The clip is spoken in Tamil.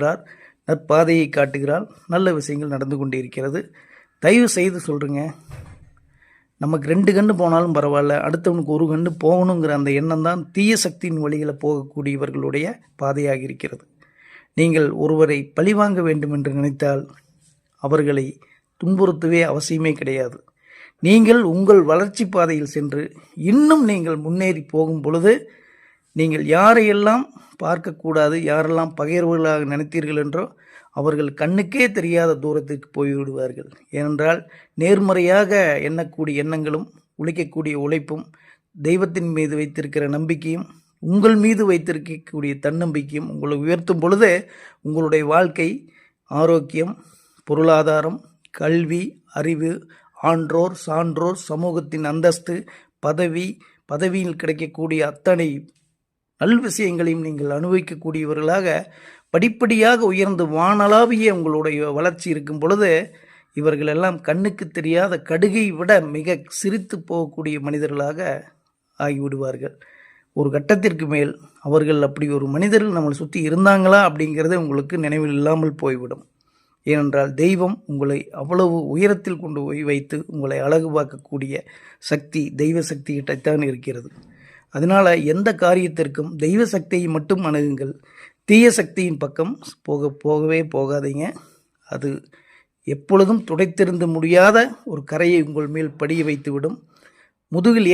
இருக்கிறார் நற்பாதையை காட்டுகிறார் நல்ல விஷயங்கள் நடந்து கொண்டிருக்கிறது. தயவு செய்து சொல்கிறேங்க நமக்கு ரெண்டு கண்ணு போனாலும் பரவாயில்ல அடுத்தவனுக்கு ஒரு கண்ணு போகணுங்கிற அந்த எண்ணம் தான் தீய சக்தியின் வழியில் போகக்கூடியவர்களுடைய பாதையாக இருக்கிறது. நீங்கள் ஒருவரை பழிவாங்க வேண்டும் என்று நினைத்தால் அவர்களை துன்புறுத்தவே அவசியமே கிடையாது. நீங்கள் உங்கள் வளர்ச்சி பாதையில் சென்று இன்னும் நீங்கள் முன்னேறி போகும் பொழுது நீங்கள் யாரையெல்லாம் பார்க்கக்கூடாது யாரெல்லாம் பகையர்களாக நினைத்தீர்கள் என்றோ அவர்கள் கண்ணுக்கே தெரியாத தூரத்திற்கு போய்விடுவார்கள். ஏனென்றால் நேர்மறையாக எண்ணக்கூடிய எண்ணங்களும் உழைக்கக்கூடிய உழைப்பும் தெய்வத்தின் மீது வைத்திருக்கிற நம்பிக்கையும் உங்கள் மீது வைத்திருக்கக்கூடிய தன்னம்பிக்கையும் உங்களை உயர்த்தும் பொழுது உங்களுடைய வாழ்க்கை ஆரோக்கியம் பொருளாதாரம் கல்வி அறிவு ஆன்றோர் சான்றோர் சமூகத்தின் அந்தஸ்து பதவி பதவியில் கிடைக்கக்கூடிய அத்தனை நல் விஷயங்களையும் நீங்கள் அனுபவிக்கக்கூடியவர்களாக படிப்படியாக உயர்ந்து வானளாவிய உங்களுடைய வளர்ச்சி இருக்கும் பொழுது இவர்களெல்லாம் கண்ணுக்கு தெரியாத கடுகை விட மிக சிரித்து போகக்கூடிய மனிதர்களாக ஆகிவிடுவார்கள். ஒரு கட்டத்திற்கு மேல் அவர்கள் அப்படி ஒரு மனிதர்கள் நம்மளை சுற்றி இருந்தாங்களா அப்படிங்கிறதே உங்களுக்கு நினைவில் இல்லாமல் போய்விடும். ஏனென்றால் தெய்வம் உங்களை அவ்வளவு உயரத்தில் கொண்டு போய் வைத்து உங்களை அழகு பார்க்கக்கூடிய சக்தி தெய்வ சக்தி கிட்டத்தான் இருக்கிறது. அதனால் எந்த காரியத்திற்கும் தெய்வ சக்தியை மட்டும் அணுகுங்கள். தீய சக்தியின் பக்கம் போக போகவே போகாதீங்க. அது எப்பொழுதும் துடைத்திருந்து முடியாத ஒரு கரையை உங்கள் மேல் படிய வைத்துவிடும். முதுகில் ஏ